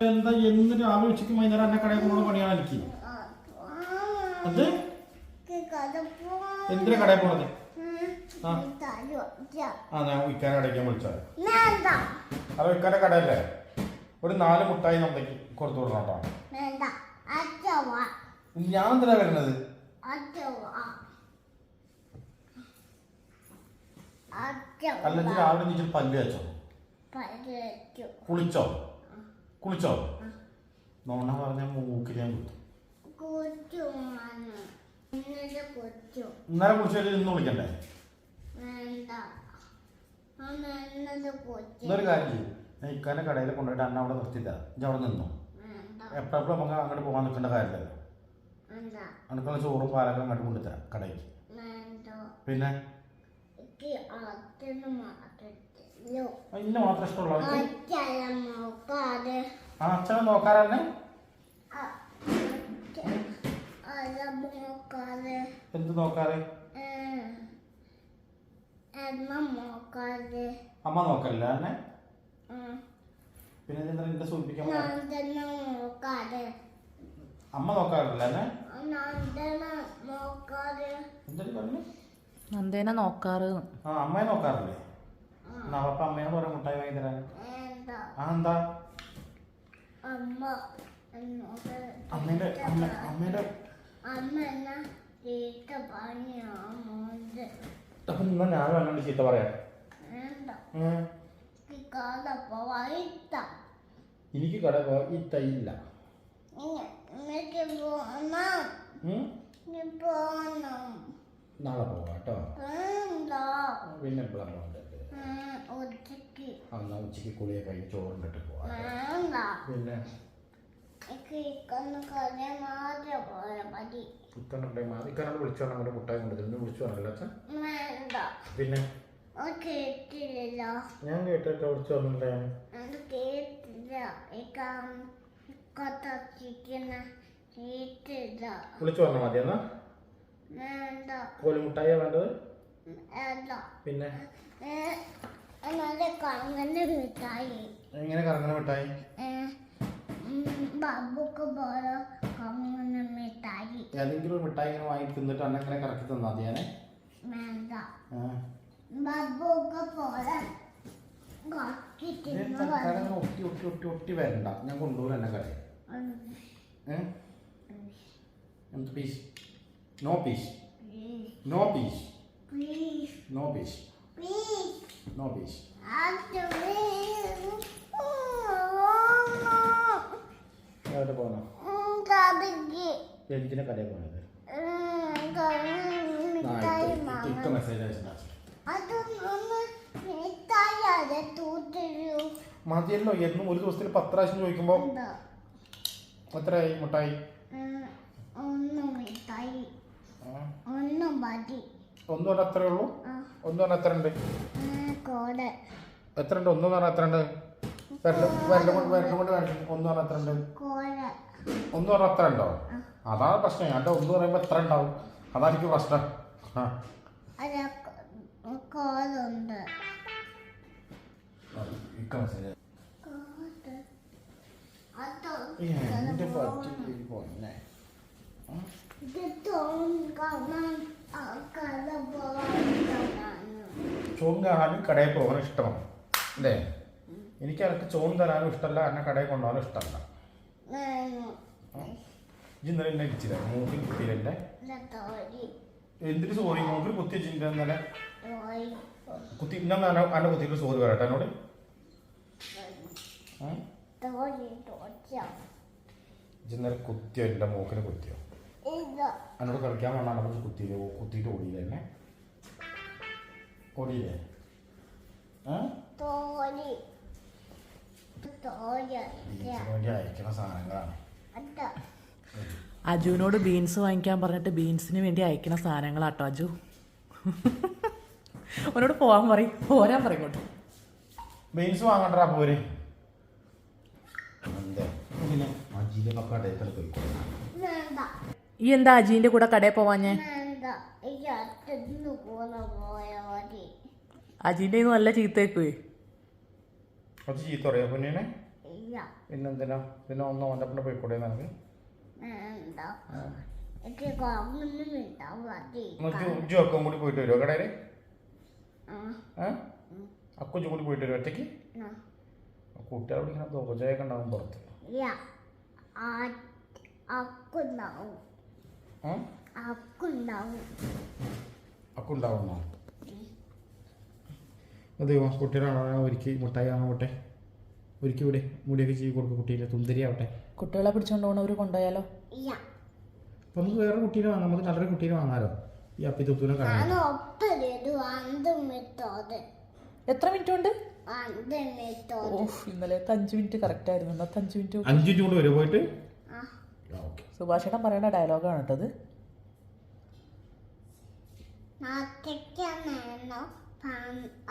എന്താ എന്ന് രാവിലെ ഉച്ചയ്ക്ക് വൈകുന്നേരം എന്നെ കടയിൽ പോകുന്ന പണിയാണ് എനിക്ക് അത്? എന്തിനാ കടയിൽ പോണത്? ആ. ഞാൻ വിൽക്കാൻ കടയ്ക്കാൻ വിളിച്ചത് അത് ഇക്കാന്റെ കടയല്ലേ? ഒരു നാല് മുട്ടായി നമ്മക്ക് കൊടുത്തു വിടണം കേട്ടോ. ഞാൻ എന്തിനാ വരുന്നത്? അല്ലെങ്കിൽ രാവിലെ നീച്ച് പല്ല് വെച്ചോ കുളിച്ചോ? കുളിച്ചോ? നോണ പറഞ്ഞ മൂക്കിൽ ഞാൻ കുത്തും ഇന്നലെ കുളിച്ചിട്ട് ഇന്ന് വിളിക്കണ്ടേ ഇന്നൊരു കാര്യം ചെയ്യും. ഞാൻ ഇക്കാന്റെ കടയിൽ കൊണ്ടുപോയിട്ട് അന്ന അവിടെ നിർത്തില്ല ഇജ്ജ് അവിടെ നിന്നു? എപ്പോഴും നമുക്ക് അങ്ങോട്ട് പോകാൻ നിൽക്കേണ്ട കാര്യമില്ലല്ലോ. അനക്കുള്ള ചോറും പാലൊക്കെ അങ്ങോട്ട് കൊണ്ടുതരാം കടയ്ക്ക് പിന്നെ? ഇന്നെ മാത്രം ഇഷ്ടമുള്ള ആ അച്ഛനെ നോക്കാറന്നെ? എന്ത് നോക്കാറ്? അമ്മ നോക്കല്ല എന്നെ പിന്നെ എന്താ എന്റെ സൂചിപ്പിക്കാൻ? അമ്മ നോക്കാറില്ല പറഞ്ഞു നന്ദേനെ നോക്കാറ്. ആ അമ്മയെ നോക്കാറില്ലേ? എന്നാ പപ്പ അമ്മയെ പറ മുട്ടായി വാങ്ങി തരാൻ. ആ എന്താ അമ്മേന്റെ അമ്മ അമ്മേന്റെ അപ്പൊ നിങ്ങൾ ഞാൻ വേണമെങ്കിൽ ചീത്ത പറയാം. വേണ്ട. എനിക്ക് കട പോയില്ല ഈ തൈയില്ല നാളെ പോവാട്ടോ വേണ്ട. പിന്നെ എപ്പോഴാണ് അന്നാ ഉച്ചയ്ക്ക് കുളിയൊക്കെ കഴിഞ്ഞ് ചോറും പോവാം പിന്നെ? ഇക്കനുണ്ടെ ഇക്കനോട് അങ്ങോട്ട് മുട്ടായി കൊണ്ടുതരുന്നു വിളിച്ചു പറഞ്ഞല്ലോ അച്ഛൻ പിന്നെ? ഞാൻ കേട്ടിട്ട് വിളിച്ചു വിളിച്ചു പറഞ്ഞാൽ മതി എന്നാ. കോലുമുട്ടായ വേണ്ടത്? പിന്നെ? എങ്ങനെ കറങ്ങണ മിഠായി? ബാബുക്ക് പോലെ കങ്ങനെ മിഠായി. ഏതെങ്കിലും ഒരു മിഠായി ഇങ്ങനെ വാങ്ങി തിന്നിട്ട് അന്നെ ഇങ്ങനെ കറക്കി തന്നാ മതി ഞാനേ വേണ്ട. ബാബുക്ക് പോലെ ഒട്ടി ഒട്ടി ഒട്ടി ഒട്ടി വരണ്ട ഞാൻ കൊണ്ടുപോകും എന്നെ കടയിൽ. എന്ത് peace no peace no peace no peace no peace എവിടെ പോകണം എന്തിനാ കടയിൽ പോകണത് മെസ്സേജ് മതിയല്ലോ എന്നും ഒരു ദിവസത്തിൽ പത്ത് പ്രാവശ്യം ചോദിക്കുമ്പോ എത്രയായി? മുട്ടായി. ഒന്നും അല്ല അത്രേ ഉള്ളൂ. ഒന്നും അല്ല അത്ര ഉണ്ട് എത്ര ഉണ്ട്? ഒന്ന് പറഞ്ഞാൽ എത്ര ഉണ്ട്? വരലും കൊണ്ട് വരലും കൊണ്ട് ഒന്ന് പറഞ്ഞാൽ എത്ര ഉണ്ട്? ഒന്ന് പറഞ്ഞാൽ എത്ര ഉണ്ടോ? അതാണ് പ്രശ്നം. എന്റെ ഒന്ന് പറയുമ്പോൾ എത്ര ഉണ്ടാവും? അതാണ് എനിക്ക് പ്രശ്നം. ആ. എന്റെ പറ്റി പോന്നെ. ഇത് ആ കഥ പോകാനാണ് ചോറും കാണാനും കടയിൽ പോകാൻ ഇഷ്ടമാണ്. അല്ലേ? എനിക്ക് അനക്ക് ചോറും തരാനും ഇഷ്ടമല്ല എന്നെ കടയിൽ കൊണ്ടുപോകാനും ഇഷ്ടമല്ല. ഇന്നലെ എന്നെ ഇച്ചില്ല മൂക്കിൽ കുത്തിയില്ല എന്തിന് സോറി? മൂക്കിൽ കുത്തി വെച്ചിട്ട് ഇന്നലെ? കുത്തി ഞാൻ അന്നെ കുത്തിയിട്ട് സോറി പറയട്ടെ എന്നോട്. ഇന്നലെ കുത്തിയോ? എന്റെ മൂക്കിന് കുത്തിയോ? എന്നോട് കളിക്കാൻ വേണ്ട പറഞ്ഞ് കുത്തിയിട്ട് ഓടിയില്ലേ എന്നെ? ബീച്ചിന് വേണ്ടി സാധനങ്ങളാണ്. അജുവിനോട് ബീൻസ് വാങ്ങിക്കാൻ പറഞ്ഞിട്ട് ബീൻസിന് വേണ്ടി അയക്കുന്ന സാധനങ്ങളാട്ടോ അജു. അവനോട് പോവാൻ പറയും പോരാൻ പറയും ഇങ്ങോട്ട്. ബീൻസ് വാങ്ങണ്ടാ പോര്? ഈ എന്താ അജീന്റെ കൂടെ കടയിൽ പോവാഞ്ഞേ വേണ്ട ഈ അറ്റന്ന് പോലെ പോയ മതി അജീന്റെ നല്ല ചീത്തേക്കുവേ. അത് ചീത്ത പറയാ പൊന്നിനെ ഇല്ല. പിന്നെന്തിനാ? പിന്നെ ഒന്ന് ഓന്റെ പിന്നെ പോയിക്കൂടെ നിനക്ക് ഉജ്ജും കൂടി പോയിട്ട് വരുമോ കടയിൽ? അക്കുജു കൂടി പോയിട്ട് വരും ഒറ്റയ്ക്ക്? കൂട്ടുകാർ വിളിക്കണം ദോജയൊക്കെ ഉണ്ടാവും പുറത്ത്. അക്കുണ്ടാവും അക്കുണ്ടാവുന്നോ അതെയോ കുട്ടികളാണ് ഒരുക്കി മുട്ടായി വാങ്ങാൻ പോട്ടെ ഒരിക്കൽ ഇവിടെ മുടിയൊക്കെ ചെയ്ത് കൊടുക്കും കുട്ടിയില്ല തുന്തരി ആവട്ടെ കുട്ടികളെ പിടിച്ചോണ്ട് അവർ കൊണ്ടുപോയാലോ? ഇല്ല. അപ്പം നമുക്ക് വേറെ കുട്ടീനെ വാങ്ങാം നമുക്ക് നല്ലൊരു കുട്ടീനെ വാങ്ങാലോ? ഈ അപ്പി തുത്തൂനെ മിത്തോത് എത്ര മിനിറ്റ് ഉണ്ട് ഇന്നലത്തെ അഞ്ച് മിനിറ്റ് കറക്റ്റ് ആയിരുന്നു. ഇന്നത്തെ അഞ്ച് മിനിറ്റ് അഞ്ച് കൊണ്ട് വരുമോ പോയിട്ട്? ആ. ഓക്കെ. സുഭാഷേട്ടൻ പറയുന്ന ഡയലോഗാണ് കേട്ടത്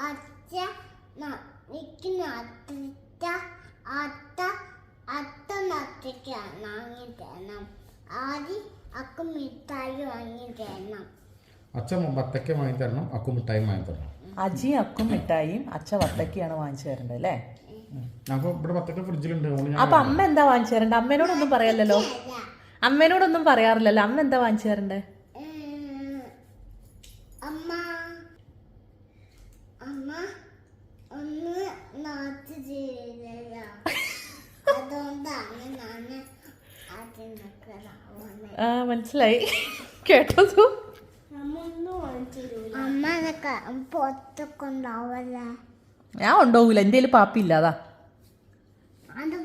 അച്ഛ നിൽക്കുന്ന അത്ത അത്ത അത്ത നട്ടിക്ക് വാങ്ങി തരണം. ആദ്യം അക്ക് മിഠായി വാങ്ങി തരണം. അച്ഛൻ ബത്തക്ക വാങ്ങി തരണം അക്കു മിഠായി വാങ്ങി തരണം. അജി അക്കും മിഠായിയും അച്ഛ വത്തക്കയാണ് വാങ്ങിച്ചു തരേണ്ടത് അല്ലേ? അപ്പൊ അമ്മ എന്താ വാങ്ങിച്ചു തരണ്ടേ അമ്മേനോടൊന്നും പറയല്ലോ അമ്മേനോടൊന്നും പറയാറില്ലല്ലോ. അമ്മ എന്താ വാങ്ങിച്ചു തരണ്ടേ ഉം, അമ്മ അമ്മ ഒന്ന് നാട്ട് ചെയ്തില്ല അതുകൊണ്ടാണ് ഞാൻ അതിനൊക്കെ രാവണേ ആ മനസ്സിലായി. കേട്ടതു അമ്മ അതൊക്കെ പുറത്തൊക്കെ ഉണ്ടാവല്ലേ ഞാൻ ഉണ്ടാവൂല എന്റെ കയ്യിൽ പാപ്പി ഇല്ലാതാ അത്.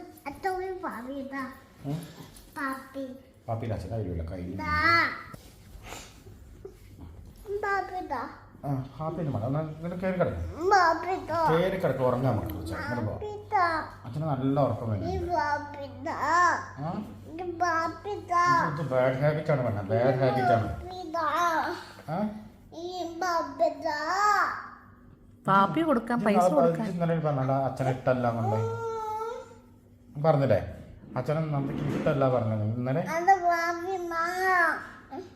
ഉറങ്ങാൻ അച്ഛന് നല്ല ഉറക്കം ഈ വേണം ഇത് ബാഡ് ഹാബിറ്റ് ആണ് വേണ്ട ബാഡ് ഹാബിറ്റ് ആണ്. പാപ്പി കൊടുക്കാൻ പൈസ കൊടുക്കാൻ. ഇന്നലെ പറഞ്ഞ അച്ഛനെ ഇഷ്ടല്ല എന്നുണ്ടായി പറഞ്ഞില്ലേ? അച്ഛനെ നമുക്ക് ഇഷ്ടമല്ല പറഞ്ഞത്. ഇന്നലെ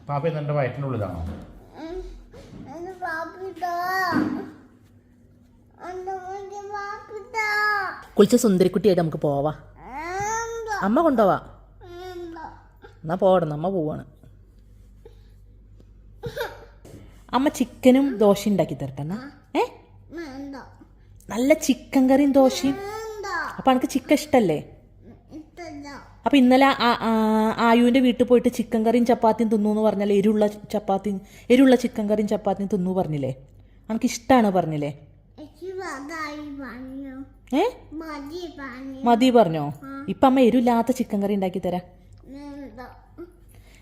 പാപ്പി നിന്റെ വയറ്റിന്റെ ഉള്ളിലാണോ? കുളിച്ച സുന്ദരിക്കുട്ടിയായിട്ട് നമുക്ക് പോവാ. അമ്മ കൊണ്ടുപോവാ. എന്നാ പോകണം അമ്മ പോവാണ്. അമ്മ ചിക്കനും ദോശയും ഉണ്ടാക്കി തരട്ടെ ഏ? നല്ല ചിക്കൻ കറിയും ദോശയും? അപ്പൊ എനിക്ക് ചിക്കൻ ഇഷ്ടല്ലേ? അപ്പൊ ഇന്നലെ ആയുവിന്റെ വീട്ടിൽ പോയിട്ട് ചിക്കൻ കറിയും ചപ്പാത്തിയും തിന്നു എന്ന് പറഞ്ഞാൽ എരിവുള്ള ചപ്പാത്തി എരിവുള്ള ചിക്കൻ കറിയും ചപ്പാത്തിയും തിന്നു പറഞ്ഞില്ലേ? എനിക്ക് ഇഷ്ടമാണ് പറഞ്ഞില്ലേ ഏ? മതി പറഞ്ഞു. ഇപ്പൊ അമ്മ എരിവില്ലാത്ത ചിക്കൻ കറി ഉണ്ടാക്കി തരാം.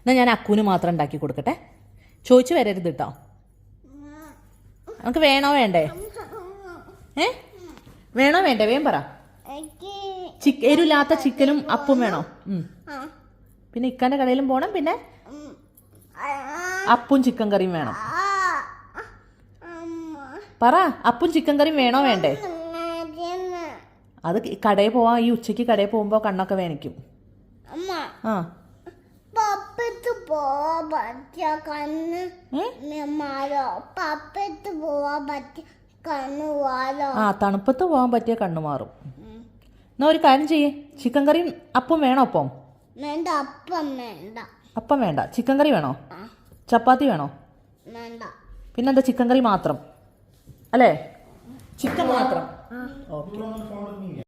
എന്നാ ഞാൻ അക്കുവിന് മാത്രം ഉണ്ടാക്കി കൊടുക്കട്ടെ? ചോദിച്ചു വരരുത് കേട്ടോ നമുക്ക് വേണോ വേണ്ടേ? ഏ? വേണോ വേണ്ടേ? വേം പറ. എനിക്ക് ചിക്ക എരിവില്ലാത്ത ചിക്കനും അപ്പും വേണോ? പിന്നെ ഇക്കാന്റെ കടയിലും പോണം. പിന്നെ അപ്പും ചിക്കൻ കറിയും വേണം. പറ അപ്പും ചിക്കൻ കറിയും വേണോ വേണ്ടേ? അത് കടയിൽ പോവാ ഈ ഉച്ചയ്ക്ക് കടയിൽ പോകുമ്പോൾ കണ്ണൊക്കെ വേനിക്കും അമ്മ. ആ. പോവാൻ പറ്റിയ കണ്ണ് മാറോ? പപ്പത്ത് പോവാൻ പറ്റിയ കണ്ണ് മാറോ? ആ തണുപ്പത്ത് പോവാൻ പറ്റിയ കണ്ണു മാറും. എന്നാ ഒരു കാര്യം ചെയ്യേ. ചിക്കൻ കറിയും അപ്പം വേണോ അപ്പം? വേണ്ട അപ്പം വേണ്ട. അപ്പം വേണ്ട. ചിക്കൻ കറി വേണോ? ചപ്പാത്തി വേണോ? വേണ്ട. പിന്നെന്താ ചിക്കൻ കറി മാത്രം? അല്ലേ? ചിക്കൻ മാത്രം. ഓക്കെ.